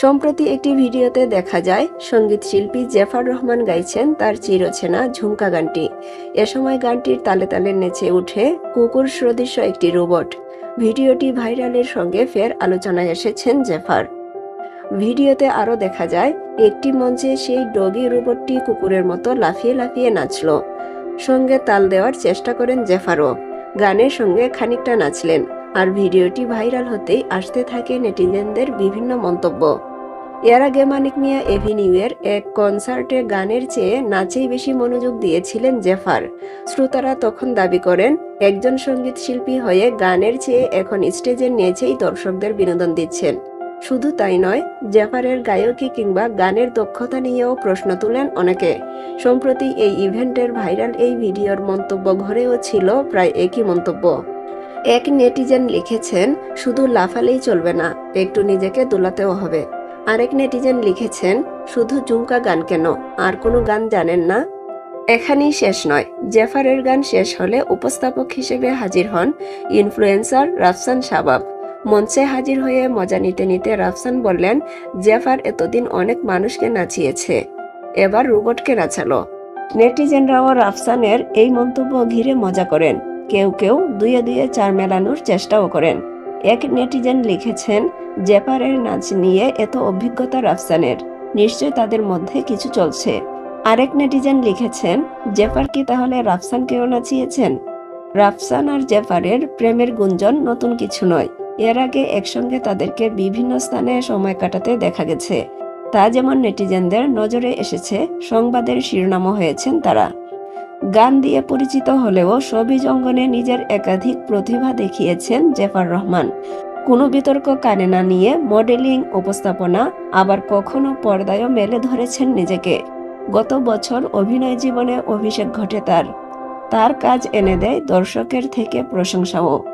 সম্প্রতি একটি ভিডিওতে দেখা যায়, সংগীত শিল্পী জেফার রহমান গাইছেন তার চিরচেনা ঝুমকা গানটি। এ সময় গানটির তালে তালে নেচে উঠে কুকুর সদৃশ্য একটি রোবট। ভিডিওটি ভাইরালের সঙ্গে ফের আলোচনায় এসেছেন জেফার। ভিডিওতে আরও দেখা যায়, একটি মঞ্চে সেই ডগি রোবটটি কুকুরের মতো লাফিয়ে লাফিয়ে নাচল। সঙ্গে তাল দেওয়ার চেষ্টা করেন জেফারও। গানের সঙ্গে খানিকটা নাচলেন। আর ভিডিওটি ভাইরাল হতেই আসতে থাকে নেটিজেনদের বিভিন্ন মন্তব্য। এর আগে মানিক মিয়া এভিনিউয়ের এক কনসার্টে গানের চেয়ে নাচেই বেশি মনোযোগ দিয়েছিলেন জেফার। শ্রোতারা তখন দাবি করেন, একজন সংগীত শিল্পী হয়ে গানের চেয়ে এখন স্টেজের নিচেই দর্শকদের বিনোদন দিচ্ছেন। শুধু তাই নয়, জেফারের গায়কী কিংবা গানের দক্ষতা নিয়েও প্রশ্ন তুলেন অনেকে। সম্প্রতি এই ইভেন্টের ভাইরাল এই ভিডিওর মন্তব্য ঘরেও ছিল প্রায় একই মন্তব্য। এক নেটিজেন লিখেছেন, শুধু লাফালেই চলবে না, একটু নিজেকে দোলাতেও হবে। আরেক নেটিজেন লিখেছেন, শুধু ঝুমকা গান কেন? আর কোনো গান জানেন না? এখানেই শেষ নয়। জেফারের গান শেষ হলে উপস্থাপক হিসেবে হাজির হন ইনফ্লুয়েন্সার রাফসান শাবাব। মঞ্চে হাজির হয়ে মজা নিতে নিতে রাফসান বললেন, জেফার এতদিন অনেক মানুষকে নাচিয়েছে, এবার রোবটকে নাচালো। নেটিজেনরাও রাফসানের এই মন্তব্য ঘিরে মজা করেন। কেউ কেউ দুয়ে দুয়ে চার মেলানোর চেষ্টাও করেন। এক নেটিজেন লিখেছেন জেপারের নাচ নিয়ে এত অভিজ্ঞতা রাফসানের। নিশ্চয় তাদের মধ্যে কিছু চলছে। আরেক নেটিজেন লিখেছেন, জেফার কি তাহলে রাফসানকেও নাচিয়েছেন? রাফসান আর জেফারের প্রেমের গুঞ্জন নতুন কিছু নয়। এর আগে একসঙ্গে তাদেরকে বিভিন্ন স্থানে সময় কাটাতে দেখা গেছে। তা যেমন নেটিজেনদের নজরে এসেছে, সংবাদের শিরোনামও হয়েছেন তারা। গান দিয়ে পরিচিত হলেও সবিজ অঙ্গনে নিজের একাধিক প্রতিভা দেখিয়েছেন জেফার রহমান। কোনো বিতর্ক কানে না নিয়ে মডেলিং উপস্থাপনা আবার কখনো পর্দায়ও মেলে ধরেছেন নিজেকে। গত বছর অভিনয় জীবনে অভিষেক ঘটে তার। তার কাজ এনে দেয় দর্শকের থেকে প্রশংসাও।